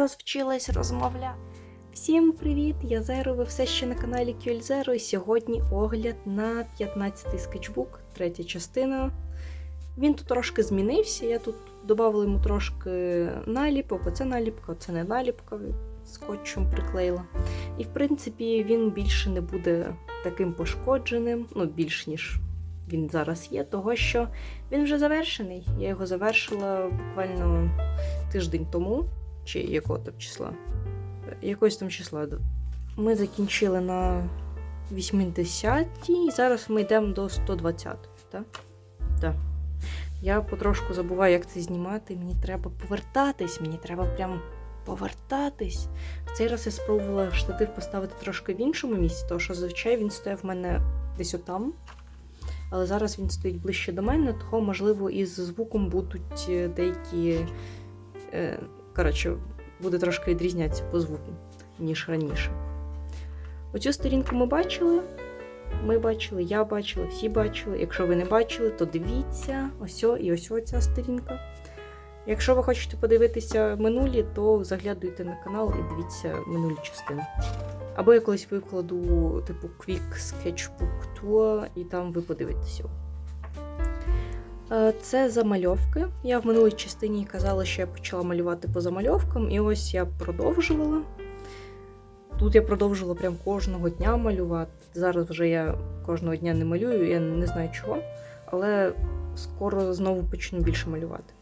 розвчилась розмовляти. Всім привіт! Я Зеро, ви все ще на каналі Zero, і сьогодні огляд на 15-й скетчбук, третя частина. Він тут трошки змінився, я тут додавала йому трошки наліпок, оце наліпка, оце не наліпка, скотчем приклеїла. І в принципі він більше не буде таким пошкодженим, ну більш ніж він зараз є, того що він вже завершений. Я його завершила буквально тиждень тому, чи якого там числа. Якогось там числа. Ми закінчили на 80-й, і зараз ми йдемо до 120-ї, так? Так. Я потрошку забуваю, як це знімати. Мені треба повертатись, мені треба прям повертатись. В цей раз я спробувала штатив поставити трошки в іншому місці, тому що зазвичай він стояв в мене десь отам. Але зараз він стоїть ближче до мене, того, можливо, із звуком будуть е, деякі. Е, коротше, буде трошки відрізнятися по звуку, ніж раніше. Оцю сторінку ми бачили. Ми бачили, я бачила, всі бачили. Якщо ви не бачили, то дивіться ось і ось ця сторінка. Якщо ви хочете подивитися минулі, то заглядуйте на канал і дивіться минулі частини. Або я колись викладу типу Quick Sketchbook Tour, і там ви подивитеся. Е, Це замальовки. Я в минулій частині казала, що я почала малювати по замальовкам, і ось я продовжувала. Тут я продовжувала прям кожного дня малювати. Зараз вже я кожного дня не малюю, я не знаю чого, але скоро знову почну більше малювати.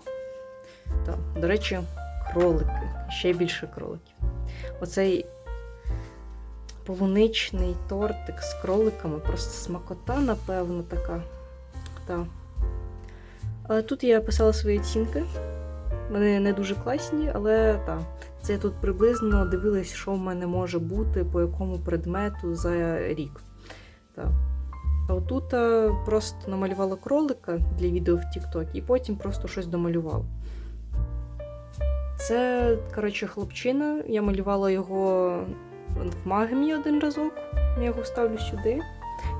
Так, до речі, кролики. Ще більше кроликів. Оцей полуничний тортик з кроликами, просто смакота, напевно, така. Так. Тут я писала свої оцінки. Вони не дуже класні, але так. Це я тут приблизно дивилась, що в мене може бути, по якому предмету за рік. Так. А отут просто намалювала кролика для відео в TikTok і потім просто щось домалювала. Це, коротше, хлопчина. Я малювала його в магмі один разок. Я його ставлю сюди.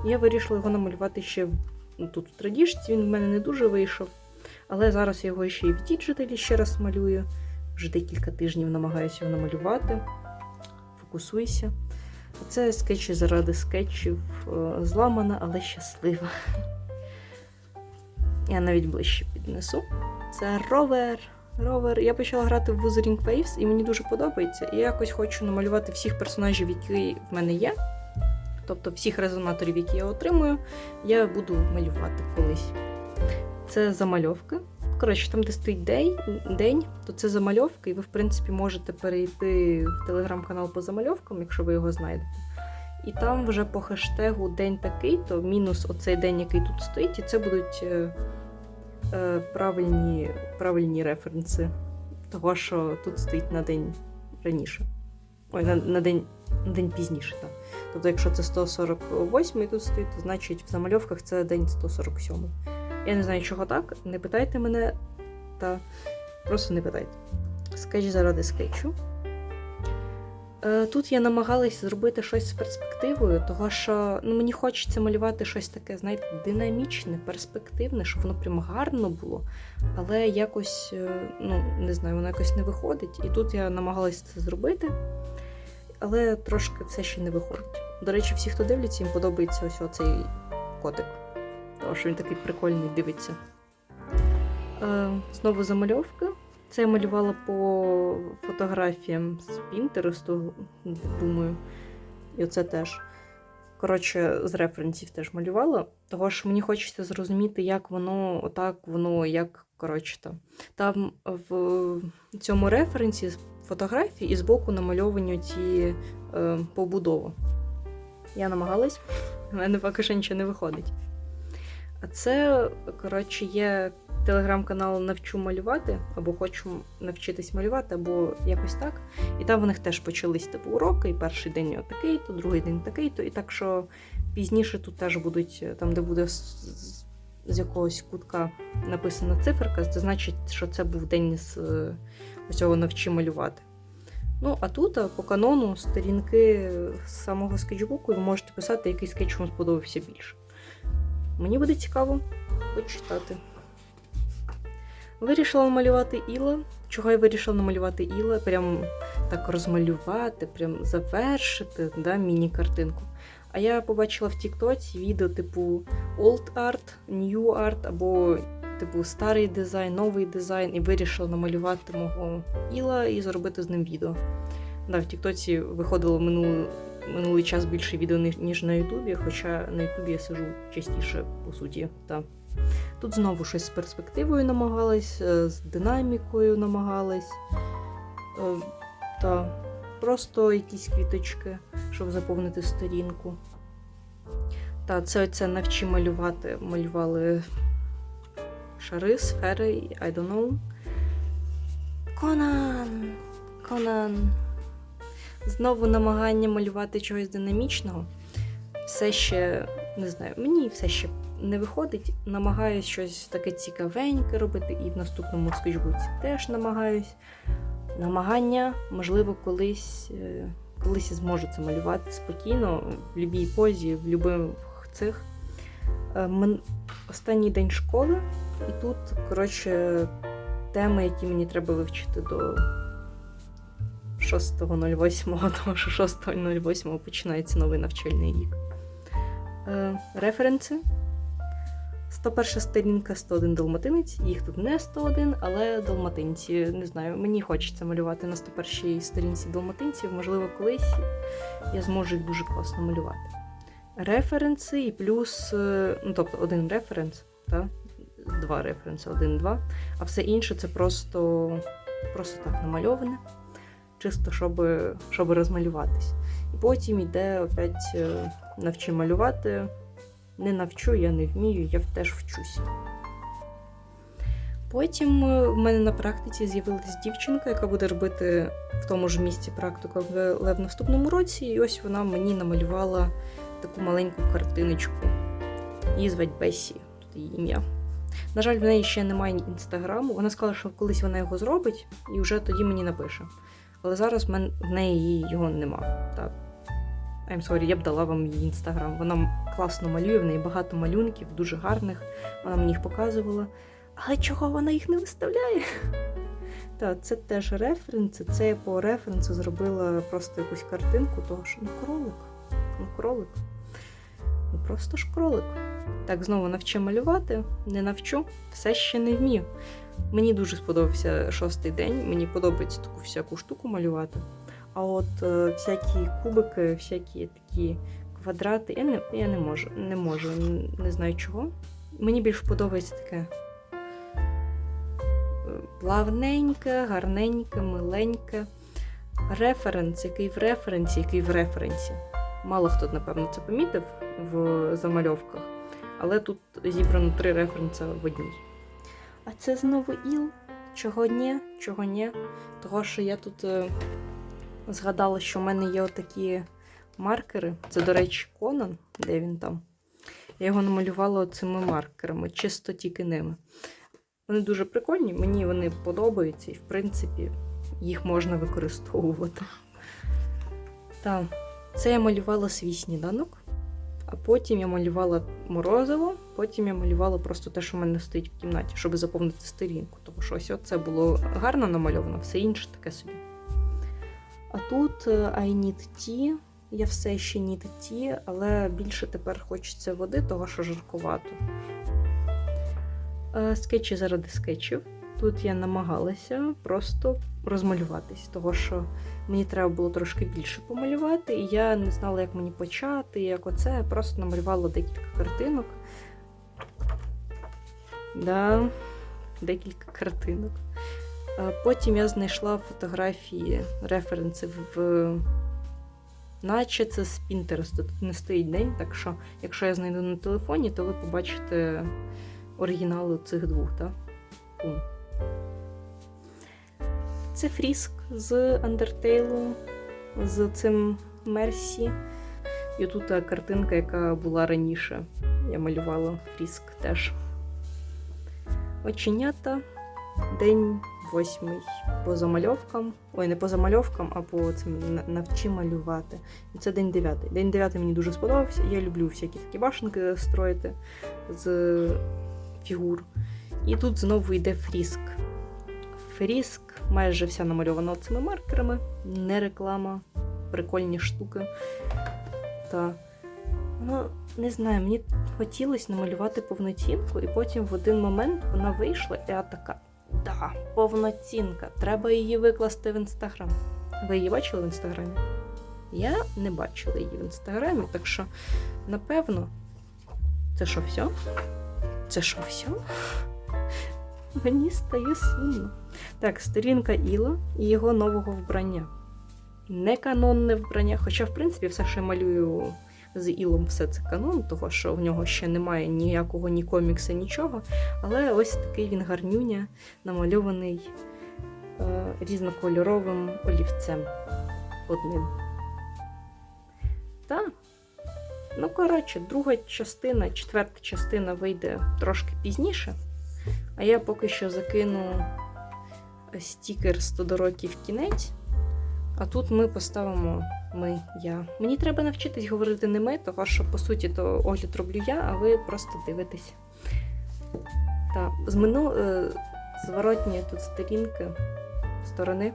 І я вирішила його намалювати ще в- ну, тут у традіжці. Він в мене не дуже вийшов. Але зараз я його ще і в діджиталі ще раз малюю. Вже декілька тижнів намагаюся його намалювати. Фокусуйся. Це скетчі заради скетчів. Е, Зламана, але щаслива. Я навіть ближче піднесу. Це ровер. Ровер. Я почала грати в Wuthering Waves, і мені дуже подобається. І я якось хочу намалювати всіх персонажів, які в мене є. Тобто всіх резонаторів, які я отримую, я буду малювати колись. Це замальовки. Коротше, там, де стоїть день, день, то це замальовки, і ви, в принципі, можете перейти в телеграм-канал по замальовкам, якщо ви його знайдете. І там вже по хештегу день такий, то мінус оцей день, який тут стоїть, і це будуть е, е, правильні, правильні референси того, що тут стоїть на день раніше. Ой, на, на, день, на день пізніше, так. Тобто, якщо це 148 тут стоїть, то значить в замальовках це день 147. Я не знаю, чого так. Не питайте мене, та просто не питайте. Скетч заради скетчу. Е, Тут я намагалась зробити щось з перспективою, того що ну, мені хочеться малювати щось таке, знаєте, динамічне, перспективне, щоб воно прям гарно було. Але якось, е, ну, не знаю, воно якось не виходить. І тут я намагалась це зробити, але трошки все ще не виходить. До речі, всі, хто дивляться, їм подобається ось оцей котик. Тому що він такий прикольний дивиться. Е, знову замальовки. Це я малювала по фотографіям з Пінтересту, думаю. І оце теж. Коротше, з референсів теж малювала. Того що мені хочеться зрозуміти, як воно, отак воно, як, коротше там. Там в цьому референсі фотографії і збоку намальовані ці е, побудови. Я намагалась, в мене поки що нічого не виходить. А це, коротше, є телеграм-канал Навчу малювати, або хочу навчитись малювати, або якось так. І там у них теж почались типу уроки, і перший день такий, то другий день такий, то і так що пізніше тут теж будуть, там, де буде з, якогось кутка написана циферка, це значить, що це був день з е, цього навчи малювати. Ну, а тут по канону сторінки самого скетчбуку, ви можете писати, який скетч вам сподобався більше. Мені буде цікаво почитати. Вирішила малювати Іла. чого я вирішила намалювати Іла, прям так розмалювати, прям завершити да, міні-картинку. А я побачила в Тіктоці відео типу Old Art, New Art або типу старий дизайн, новий дизайн, і вирішила намалювати мого Іла і зробити з ним відео. Да, в Тіктоці виходило минулий, минулий час більше відео, ніж на Ютубі, хоча на Ютубі я сижу частіше, по суті. Та. Тут знову щось з перспективою намагались, е, з динамікою намагались. Е, Та просто якісь квіточки, щоб заповнити сторінку. Та, це оце навчи малювати. Малювали шари, сфери, I don't know. Конан! Конан. Знову намагання малювати чогось динамічного. Все ще не знаю, мені все ще не виходить. Намагаюсь щось таке цікавеньке робити, і в наступному скетчбуці теж намагаюсь. Намагання, можливо, колись, е, колись я зможу це малювати спокійно, в будь-якій позі, в будь-яких цих. Е, Останній день школи, і тут, коротше, теми, які мені треба вивчити до 6.08, тому що 6.08 починається новий навчальний рік. Е, референси. 101 сторінка 101 далматинець. Їх тут не 101, але далматинці. Не знаю, мені хочеться малювати на 101 сторінці далматинців. Можливо, колись я зможу їх дуже класно малювати. Референси і плюс, е, ну тобто один референс, та? два референси, один-два, а все інше це просто, просто так намальоване, чисто щоб, щоб розмалюватись. І потім йде опять е, навчи малювати. Не навчу, я не вмію, я теж вчуся. Потім е, в мене на практиці з'явилась дівчинка, яка буде робити в тому ж місці практику, в наступному році. І ось вона мені намалювала таку маленьку картиночку. Її звать Бесі, тут її ім'я. На жаль, в неї ще немає інстаграму. Вона сказала, що колись вона його зробить, і вже тоді мені напише. Але зараз в неї його нема. I'm sorry, я б дала вам її інстаграм. Вона класно малює, в неї багато малюнків, дуже гарних. Вона мені їх показувала. Але чого вона їх не виставляє? Так, це теж референси. Це я по референсу зробила просто якусь картинку, того що ну кролик. Ну, кролик. Ну просто ж кролик. Так, знову навчи малювати, не навчу, все ще не вмію. Мені дуже сподобався шостий день, мені подобається таку всяку штуку малювати. А от е, всякі кубики, всякі такі квадрати, я не, я не можу, не можу, не знаю чого. Мені більш подобається таке е, плавненьке, гарненьке, миленьке. Референс, який в референсі, який в референсі. Мало хто, напевно, це помітив в замальовках, але тут зібрано три референси в одній. А це знову іл. Чого ні, чого ні. Того, що я тут е, згадала, що в мене є отакі маркери. Це, до речі, Конан, де він там. Я його намалювала цими маркерами, чисто тільки ними. Вони дуже прикольні, мені вони подобаються, і, в принципі, їх можна використовувати. Так, це я малювала свій сніданок, а потім я малювала морозиво, потім я малювала просто те, що в мене стоїть в кімнаті, щоб заповнити сторінку. Тому що ось це було гарно намальовано, все інше таке собі. А тут е, I need tea. Я все ще need tea, але більше тепер хочеться води, того що жаркувато. Е, Скетчі заради скетчів. Тут я намагалася просто розмалюватись, того що мені треба було трошки більше помалювати, і я не знала, як мені почати, як оце. Я просто намалювала декілька картинок. Да, декілька картинок. Потім я знайшла фотографії, референси в. Наче це з Pinterest, тут не стоїть день, так що, якщо я знайду на телефоні, то ви побачите оригінали цих двох? Пум. Це фріск з Undertale, з цим Мерсі. І тут картинка, яка була раніше. Я малювала фріск теж. Оченята. День восьмий по замальовкам. Ой, не по замальовкам, а по цим навчи малювати. І це день дев'ятий. День дев'ятий мені дуже сподобався. Я люблю всякі такі башенки строїти з фігур. І тут знову йде фріск. Аферіск, майже вся намальована цими маркерами. Не реклама, прикольні штуки. Та ну, не знаю, мені хотілося намалювати повноцінку, і потім в один момент вона вийшла, і я така. Да, повноцінка. Треба її викласти в інстаграм. Ви її бачили в інстаграмі? Я не бачила її в інстаграмі, так що, напевно, це що все? Це що все? Мені стає сумно. Так, сторінка Іла і його нового вбрання. Не канонне вбрання, хоча, в принципі, все, я малюю з Ілом, все це канон, того що в нього ще немає ніякого ні комікса, нічого. Але ось такий він гарнюня, намальований е, різнокольоровим олівцем одним. Так. Ну, коротше, друга частина, четверта частина вийде трошки пізніше. А я поки що закину стікер 100 років кінець. А тут ми поставимо ми, я. Мені треба навчитись говорити не ми, того що, по суті, то огляд роблю я, а ви просто дивитесь. Так, з мину е, зворотні тут сторінки сторони.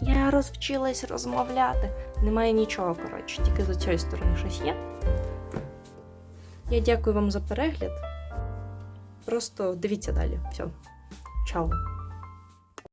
Я розвчилась розмовляти. Немає нічого, коротше, тільки з цієї сторони щось є. Я дякую вам за перегляд. Просто дивіться далі. Все. Чао.